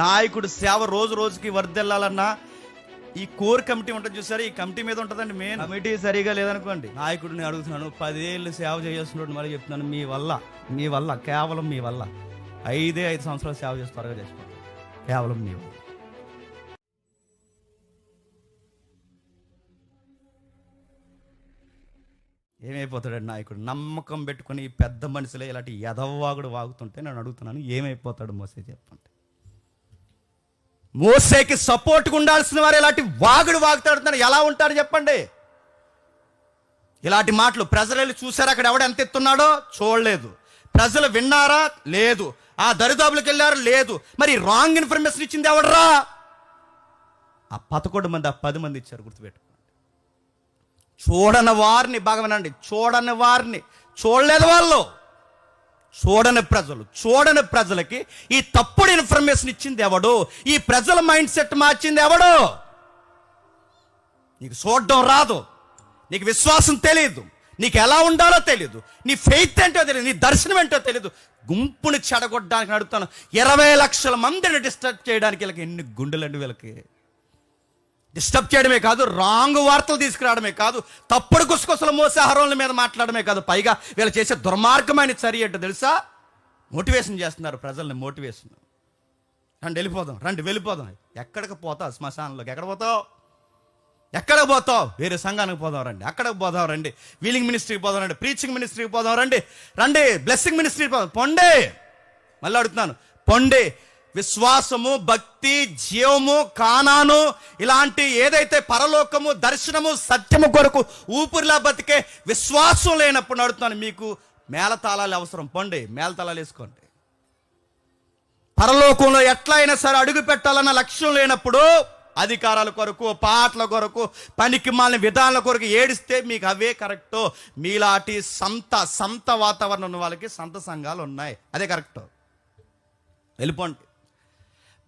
నాయకుడు సేవ రోజు రోజుకి వర్దెల్లాలన్నా ఈ కోర్ కమిటీ ఉంటుంది చూసారు? ఈ కమిటీ మీద ఉంటుందండి మెయిన్ కమిటీ సరిగా లేదనుకోండి. నాయకుడిని అడుగుతున్నాను పదేళ్ళు సేవ చేస్తున్నాడు మరి చెప్తున్నాను మీ వల్ల మీ వల్ల కేవలం మీ వల్ల. ఐదే ఐదు సంవత్సరాలు సేవ చేసి త్వరగా చేసుకోండి కేవలం మీ వల్ల. ఏమైపోతాడు నాయకుడు? నమ్మకం పెట్టుకుని ఈ పెద్ద మనుషులే ఇలాంటి ఎదవ్వాగుడు వాగుతుంటే నేను అడుగుతున్నాను ఏమైపోతాడు మోసే చెప్పండి. మోసేకి సపోర్ట్గా ఉండాల్సిన వారు ఇలాంటి వాగుడు వాగుతాడుతున్నారు. ఎలా ఉంటారు చెప్పండి? ఇలాంటి మాటలు ప్రజలు వెళ్ళి చూసారా? అక్కడ ఎవడు ఎంత ఎత్తున్నాడో? చూడలేదు. ప్రజలు విన్నారా? లేదు. ఆ దరిదాపులకు వెళ్ళారు? లేదు. మరి రాంగ్ ఇన్ఫర్మేషన్ ఇచ్చింది ఎవడరా? ఆ పదకొండు మంది ఆ పది మంది ఇచ్చారు గుర్తుపెట్టుకోండి. చూడని వారిని బాగా వినండి చూడని వారిని. చూడలేదు వాళ్ళు. చూడని ప్రజలు చూడని ప్రజలకి ఈ తప్పుడు ఇన్ఫర్మేషన్ ఇచ్చింది ఎవడు? ఈ ప్రజల మైండ్ సెట్ మార్చింది ఎవడు? నీకు చూడడం రాదు. నీకు విశ్వాసం తెలియదు నీకు ఎలా ఉండాలో తెలియదు నీ ఫెయిత్ ఏంటో తెలియదు నీ దర్శనం ఏంటో తెలియదు గుంపుని చెడగొట్టడానికి అడుగుతాను ఇరవై లక్షల మందిని డిస్టర్బ్ చేయడానికి వీళ్ళకి ఎన్ని గుండెలండి వీళ్ళకి? డిస్టర్బ్ చేయడమే కాదు రాంగ్ వార్తలు తీసుకురావడమే కాదు తప్పుడు గుసగుసలు మోసే హరోళ్ళ మీద మాట్లాడమే కాదు. పైగా వీళ్ళు చేసే దుర్మార్గమైన చర్య ఏంటో తెలుసా? మోటివేషన్ చేస్తున్నారు ప్రజల్ని మోటివేషన్ రండి వెళ్ళిపోదాం రండి వెళ్ళిపోదాం. ఎక్కడికి పోతావు శ్మశానంలోకి? ఎక్కడ పోతావు? ఎక్కడికి పోతావు? వేరే సంఘానికి పోదాం రండి. అక్కడికి పోదాం రండి. వీలింగ్ మినిస్ట్రీకి పోదాం రండి. ప్రీచింగ్ మినిస్ట్రీకి పోదాం రండి. రండి బ్లెస్సింగ్ మినిస్ట్రీకి పోదాం. పొండే! మళ్ళీ అడుగుతున్నాను. పొండే! విశ్వాసము భక్తి జీవము కానాను ఇలాంటి ఏదైతే పరలోకము దర్శనము సత్యము కొరకు ఊపిరిలా బతికే విశ్వాసం లేనప్పుడు అడుగుతున్నాను మీకు మేళతాళాలు అవసరం. పొండి మేళతాళాలు వేసుకోండి. పరలోకంలో ఎట్లయినా సరే అడుగు పెట్టాలన్న లక్ష్యం లేనప్పుడు అధికారాల కొరకు పాటల కొరకు పనికి మాలిన విధానాల కొరకు ఏడిస్తే మీకు అవే కరెక్టో. మీలాంటి సంత సంత వాతావరణం ఉన్న వాళ్ళకి సంత సంఘాలు ఉన్నాయి. అదే కరెక్ట్. వెళ్ళిపోండి.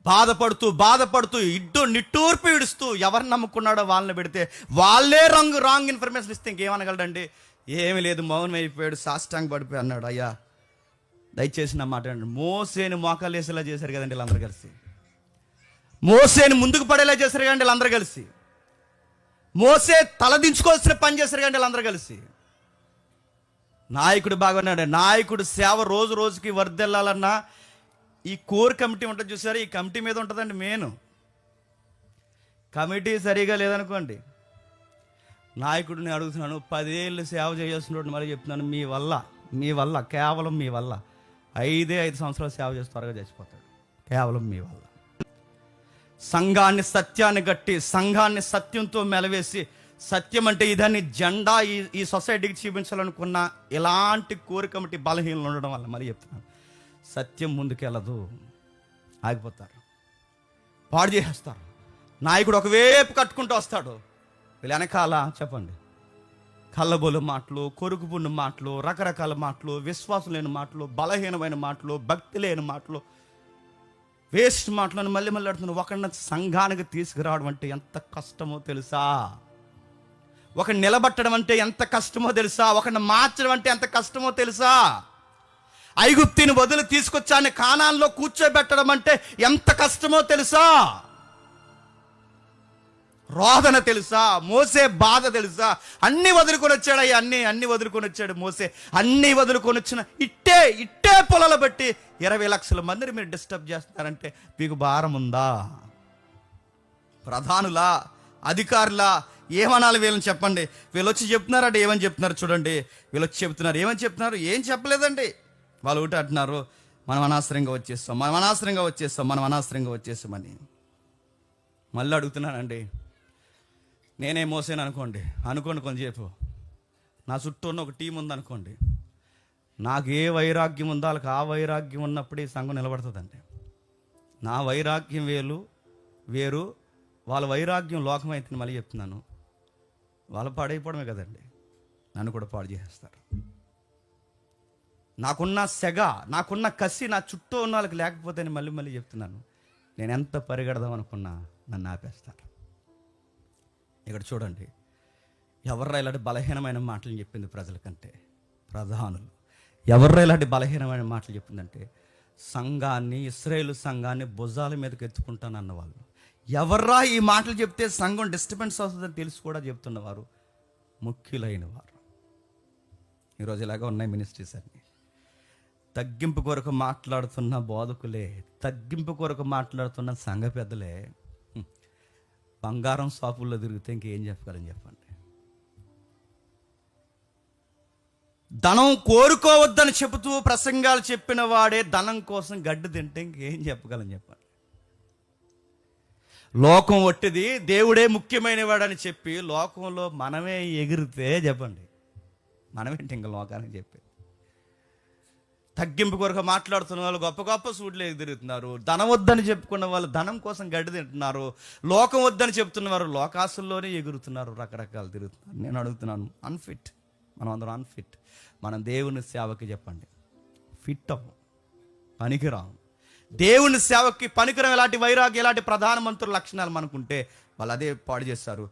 బాధపడుతూ బాధపడుతూ ఇడ్డు నిట్టూర్పు విడుస్తూ ఎవరిని నమ్ముకున్నాడో వాళ్ళని పెడితే వాళ్ళే రంగు రాంగ్ ఇన్ఫర్మేషన్ ఇస్తే ఇంకేమనగలడండి? ఏమి లేదు మౌనం అయిపోయాడు సాష్టాంగ్ పడిపోయి అన్నాడు అయ్యా దయచేసి నా మాట మోసేని మోకాలు వేసేలా చేశారు కదండి వీళ్ళందరూ కలిసి. మోసేని ముందుకు పడేలా చేశారు కదండి వీళ్ళందరూ కలిసి. మోసే తలదించుకోవాల్సిన పని చేశారు కదండి వీళ్ళందరూ కలిసి. నాయకుడు బాగున్నాడు నాయకుడు సేవ రోజు రోజుకి వర్దెల్లాలన్నా ఈ కోర్ కమిటీ ఉంటుంది చూసారా? ఈ కమిటీ మీద ఉంటుందండి మెయిన్. కమిటీ సరిగా లేదనుకోండి నాయకుడిని అడుగుతున్నాను పదేళ్ళు సేవ చేస్తున్నాడు మరి చెప్తున్నాను మీ వల్ల మీ వల్ల కేవలం మీ వల్ల. ఐదే ఐదు సంవత్సరాలు సేవ చేసి త్వరగా చచ్చిపోతాడు. కేవలం మీ వల్ల. సంఘాన్ని సత్యాన్ని గట్టి సంఘాన్ని సత్యంతో మెలవేసి సత్యం అంటే ఇదాన్ని జెండా ఈ ఈ సొసైటీకి చూపించాలనుకున్న ఇలాంటి కోరి కమిటీ బలహీనలు ఉండడం వల్ల మరి చెప్తున్నాను. సత్యం ముందుకెళ్ళదు. ఆగిపోతారు. పాడు చేసేస్తారు. నాయకుడు ఒకవేపు కట్టుకుంటూ వస్తాడు. వీళ్ళు వెనకాల చెప్పండి. కళ్ళబోలు మాటలు కొరుకుపున్న మాటలు రకరకాల మాటలు విశ్వాసం లేని మాటలు బలహీనమైన మాటలు భక్తి లేని మాటలు వేస్ట్ మాటలను మళ్ళీ మళ్ళీ అడుతున్న ఒకరిని సంఘానికి తీసుకురావడం అంటే ఎంత కష్టమో తెలుసా? ఒకరిని నిలబట్టడం అంటే ఎంత కష్టమో తెలుసా? ఒకరిని మార్చడం అంటే ఎంత కష్టమో తెలుసా? ఐగుప్తిని వదిలి తీసుకొచ్చాన్ని కానాల్లో కూర్చోబెట్టడం అంటే ఎంత కష్టమో తెలుసా? రోదన తెలుసా? మోసే బాధ తెలుసా? అన్ని వదులుకొని వచ్చాడు అయ్యా అన్ని అన్ని వదులుకొని వచ్చాడు మోసే. అన్ని వదులుకొని వచ్చిన ఇట్టే ఇట్టే పొలాలు బట్టి ఇరవై లక్షల మందిని మీరు డిస్టర్బ్ చేస్తున్నారంటే మీకు భారం ఉందా? ప్రధానులా అధికారులా ఏమనాలి వీళ్ళని చెప్పండి? వీళ్ళు వచ్చి చెప్తున్నారంటే ఏమని చెప్తున్నారు చూడండి. వీళ్ళు వచ్చి చెప్తున్నారు ఏమని చెప్తున్నారు? ఏం చెప్పలేదండి. వాళ్ళు ఒకటి అంటున్నారు మనం అనవసరంగా వచ్చేస్తాం మనం అనవసరంగా వచ్చేస్తాం మనం అనవసరంగా వచ్చేస్తామని. మళ్ళీ అడుగుతున్నానండి. నేనే మోసాను అనుకోండి. అనుకోండి కొంచెంసేపు. నా చుట్టూ ఉన్న ఒక టీం ఉందనుకోండి నాకు ఏ వైరాగ్యం ఉందో వాళ్ళకి ఆ వైరాగ్యం ఉన్నప్పుడే సంఘం నిలబడుతుందండి. నా వైరాగ్యం వేలు వేరు. వాళ్ళ వైరాగ్యం లోకమైతే మళ్ళీ చెప్తున్నాను. వాళ్ళు పాడైపోవడమే కదండి. నన్ను కూడా పాడు చేసేస్తారు. నాకున్న సెగ నాకున్న కసి నా చుట్టూ ఉన్న వాళ్ళకి లేకపోతే నేను మళ్ళీ మళ్ళీ చెప్తున్నాను. నేను ఎంత పరిగెడదాం అనుకున్నా నన్ను ఆపేస్తారు. ఇక్కడ చూడండి. ఎవర్రా ఇలాంటి బలహీనమైన మాటలు చెప్పింది ప్రజలకంటే? ప్రధానులు. ఎవర్రా ఇలాంటి బలహీనమైన మాటలు చెప్పిందంటే? సంఘాన్ని ఇస్రాయేల్ సంఘాన్ని భుజాల మీదకి ఎత్తుకుంటానన్న వాళ్ళు ఎవర్రా ఈ మాటలు చెప్తే సంఘం డిస్టర్బెన్స్ అవుతుందని తెలిసి కూడా చెప్తున్నవారు ముఖ్యులైన వారు ఈరోజు ఇలాగ ఉన్నాయి మినిస్ట్రీస్ అన్ని. తగ్గింపు కొరకు మాట్లాడుతున్న బోధకులే తగ్గింపు కొరకు మాట్లాడుతున్న సంఘ పెద్దలే బంగారం షాపుల్లో తిరిగితే ఇంకేం చెప్పగలని చెప్పండి. ధనం కోరుకోవద్దని చెబుతూ ప్రసంగాలు చెప్పిన వాడే ధనం కోసం గడ్డి తింటే ఇంకేం చెప్పగలని చెప్పండి. లోకం ఒట్టిది దేవుడే ముఖ్యమైన వాడని చెప్పి లోకంలో మనమే ఎగిరితే చెప్పండి. మనమేంటి ఇంకా లోకానికి చెప్పి తగ్గింపు కొరకు మాట్లాడుతున్న వాళ్ళు గొప్ప గొప్ప సూట్లు ఎదురుతున్నారు ధనం వద్దని చెప్పుకున్న వాళ్ళు ధనం కోసం గడ్డి తింటున్నారు. లోకం వద్దని చెప్తున్న వారు లోకాసుల్లోనే ఎగురుతున్నారు రకరకాలు తిరుగుతున్నారు. నేను అడుగుతున్నాను అన్ఫిట్ మనం అందరం అన్ఫిట్ మనం దేవుని సేవకి చెప్పండి. ఫిట్ అవ్వం. పనికిరాం. దేవుని సేవకి పనికిరం. ఇలాంటి వైరాగ్యం ఎలాంటి ప్రధానమంత్రుల లక్షణాలు మనకుంటే వాళ్ళు అదే పాడు చేస్తారు.